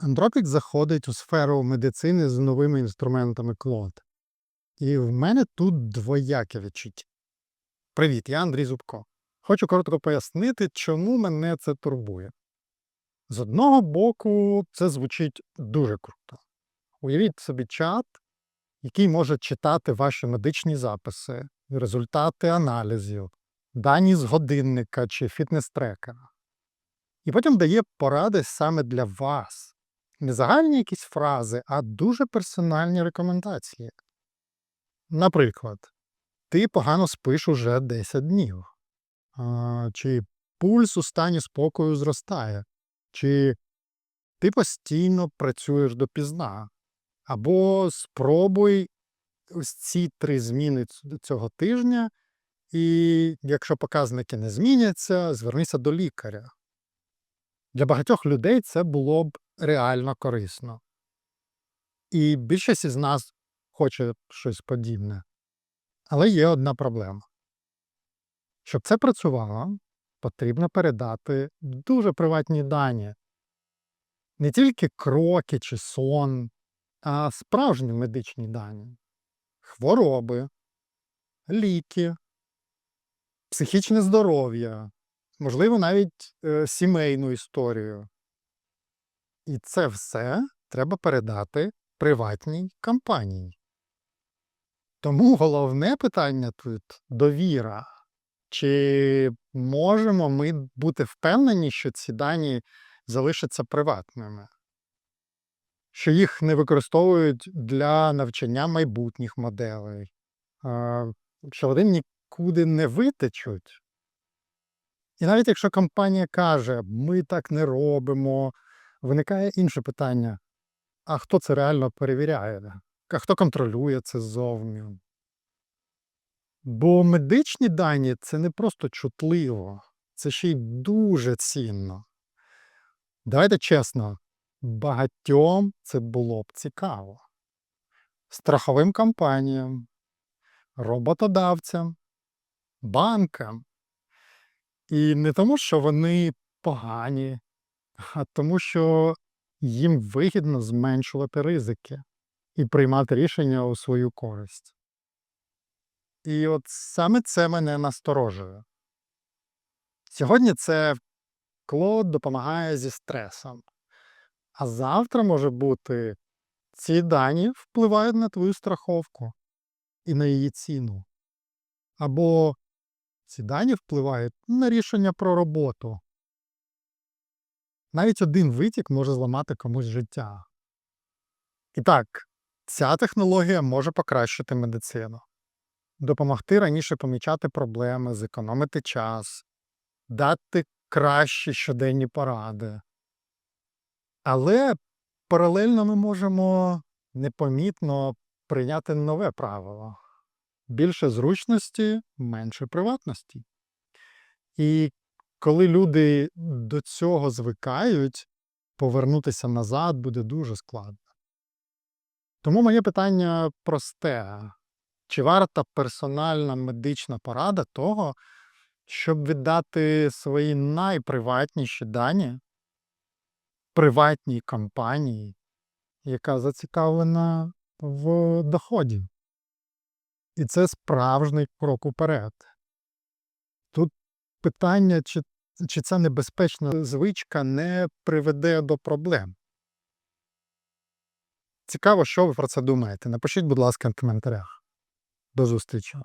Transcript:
Антропік заходить у сферу медицини з новими інструментами Клод. І в мене тут двояке відчуття. Привіт, я Андрій Зубко. Хочу коротко пояснити, чому мене це турбує. З одного боку, це звучить дуже круто. Уявіть собі чат, який може читати ваші медичні записи, результати аналізів, дані з годинника чи фітнес-трекера. І потім дає поради саме для вас. Не загальні якісь фрази, а дуже персональні рекомендації. Наприклад, ти погано спиш уже 10 днів, а, чи пульс у стані спокою зростає, чи ти постійно працюєш допізна, або спробуй ось ці три зміни цього тижня, і якщо показники не зміняться, звернися до лікаря. Для багатьох людей це було б реально корисно. І більшість із нас хоче щось подібне. Але є одна проблема. Щоб це працювало, потрібно передати дуже приватні дані. Не тільки кроки чи сон, а справжні медичні дані. Хвороби, ліки, психічне здоров'я, можливо, навіть е, сімейну історію. І це все треба передати приватній компанії. Тому головне питання тут довіра. Чи можемо ми бути впевнені, що ці дані залишаться приватними? Що їх не використовують для навчання майбутніх моделей, що вони нікуди не витечуть. І навіть якщо компанія каже, ми так не робимо, виникає інше питання: а хто це реально перевіряє? А хто контролює це ззовні? Бо медичні дані це не просто чутливо, це ще й дуже цінно. Давайте чесно, багатьом це було б цікаво. Страховим компаніям, роботодавцям, банкам. І не тому, що вони погані, а тому, що їм вигідно зменшувати ризики і приймати рішення у свою користь. І от саме це мене насторожує. Сьогодні це Клод допомагає зі стресом. А завтра може бути ці дані впливають на твою страховку і на її ціну. Або ці дані впливають на рішення про роботу. Навіть один витік може зламати комусь життя. І так, ця технологія може покращити медицину, допомогти раніше помічати проблеми, зекономити час, дати кращі щоденні поради. Але паралельно ми можемо непомітно прийняти нове правило: більше зручності, менше приватності. І коли люди до цього звикають, повернутися назад буде дуже складно. Тому моє питання просте: чи варта персональна медична порада того, щоб віддати свої найприватніші дані приватній компанії, яка зацікавлена в доході? І це справжній крок уперед. Тут питання, чи, чи ця небезпечна звичка не приведе до проблем. Цікаво, що ви про це думаєте. Напишіть, будь ласка, в коментарях. До зустрічі.